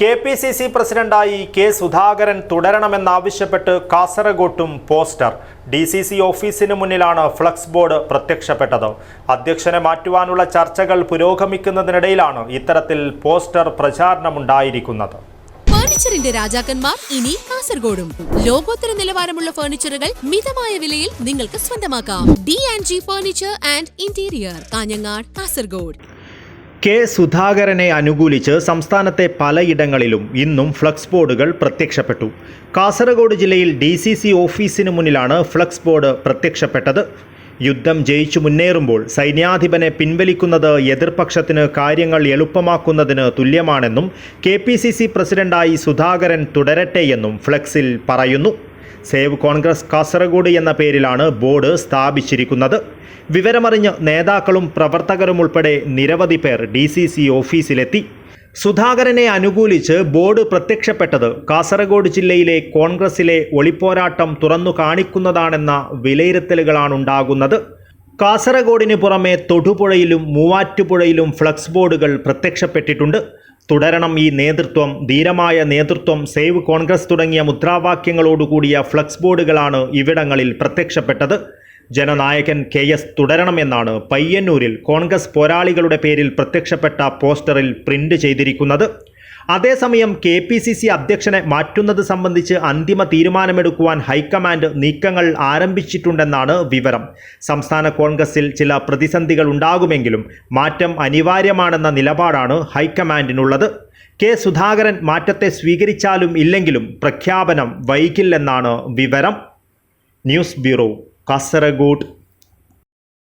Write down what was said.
K P C C പ്രസിഡന്റായി K Sudhakaran തുടരണമെന്നാവശ്യപ്പെട്ട് കാസർഗോട്ടും പോസ്റ്റർ. ഡി സി സി ഓഫീസിന് മുന്നിലാണ് ഫ്ലക്സ് ബോർഡ് പ്രത്യക്ഷപ്പെട്ടത്. അധ്യക്ഷനെ മാറ്റുവാനുള്ള ചർച്ചകൾ പുരോഗമിക്കുന്നതിനിടയിലാണ് ഇത്തരത്തിൽ പോസ്റ്റർ പ്രചാരണമുണ്ടായിരിക്കുന്നത്. ഫർണിച്ചറിന്റെ രാജാക്കന്മാർ ഇനി കാസർഗോഡും. ലോകോത്തര നിലവാരമുള്ള ഫർണിച്ചറുകൾ മിതമായ വിലയിൽ നിങ്ങൾക്ക് സ്വന്തമാക്കാം. D and G furniture and interior Kanhangad Kasaragod. K സുധാകരനെ അനുകൂലിച്ച് സംസ്ഥാനത്തെ പലയിടങ്ങളിലും ഇന്നും ഫ്ലക്സ് ബോർഡുകൾ പ്രത്യക്ഷപ്പെട്ടു. കാസർഗോഡ് ജില്ലയിൽ ഡി സി സി ഓഫീസിന് മുന്നിലാണ് ഫ്ലക്സ് ബോർഡ് പ്രത്യക്ഷപ്പെട്ടത്. യുദ്ധം ജയിച്ചു മുന്നേറുമ്പോൾ സൈന്യാധിപനെ പിൻവലിക്കുന്നത് എതിർപക്ഷത്തിന് കാര്യങ്ങൾ എളുപ്പമാക്കുന്നതിന് തുല്യമാണെന്നും കെ പി സി സി പ്രസിഡന്റായി സുധാകരൻ തുടരട്ടെയെന്നും ഫ്ലക്സിൽ പറയുന്നു. സേവ് കോൺഗ്രസ് കാസർഗോഡ് എന്ന പേരിലാണ് ബോർഡ് സ്ഥാപിച്ചിരിക്കുന്നത്. വിവരമറിഞ്ഞ് നേതാക്കളും പ്രവർത്തകരും ഉൾപ്പെടെ നിരവധി പേർ ഡി സി സി ഓഫീസിലെത്തി. സുധാകരനെ അനുകൂലിച്ച് ബോർഡ് പ്രത്യക്ഷപ്പെട്ടത് കാസർഗോഡ് ജില്ലയിലെ കോൺഗ്രസിലെ ഒളിപ്പോരാട്ടം തുറന്നു കാണിക്കുന്നതാണെന്ന വിലയിരുത്തലുകളാണുണ്ടാകുന്നത്. കാസർഗോഡിന് പുറമെ തൊടുപുഴയിലും മൂവാറ്റുപുഴയിലും ഫ്ലക്സ് ബോർഡുകൾ പ്രത്യക്ഷപ്പെട്ടിട്ടുണ്ട്. തുടരണം ഈ നേതൃത്വം. ധീരമായ നേതൃത്വം സേവ് കോൺഗ്രസ് തുടങ്ങിയ മുദ്രാവാക്യങ്ങളോടുകൂടിയ ഫ്ലക്സ് ബോർഡുകളാണ് ഇവിടങ്ങളിൽ പ്രത്യക്ഷപ്പെട്ടത്. ജനനായകൻ കെ എസ് തുടരണമെന്നാണ് പയ്യന്നൂരിൽ കോൺഗ്രസ് പോരാളികളുടെ പേരിൽ പ്രത്യക്ഷപ്പെട്ട പോസ്റ്ററിൽ പ്രിന്റ് ചെയ്തിരിക്കുന്നത്. അതേസമയം കെ പി സി സി അധ്യക്ഷനെ മാറ്റുന്നത് സംബന്ധിച്ച് അന്തിമ തീരുമാനമെടുക്കുവാൻ ഹൈക്കമാൻഡ് നീക്കങ്ങൾ ആരംഭിച്ചിട്ടുണ്ടെന്നാണ് വിവരം. സംസ്ഥാന കോൺഗ്രസിൽ ചില പ്രതിസന്ധികൾ ഉണ്ടാകുമെങ്കിലും മാറ്റം അനിവാര്യമാണെന്ന നിലപാടാണ് ഹൈക്കമാൻഡിനുള്ളത്. കെ സുധാകരൻ മാറ്റത്തെ സ്വീകരിച്ചാലും ഇല്ലെങ്കിലും പ്രഖ്യാപനം വൈകില്ലെന്നാണ് വിവരം. News bureau Kasaragod.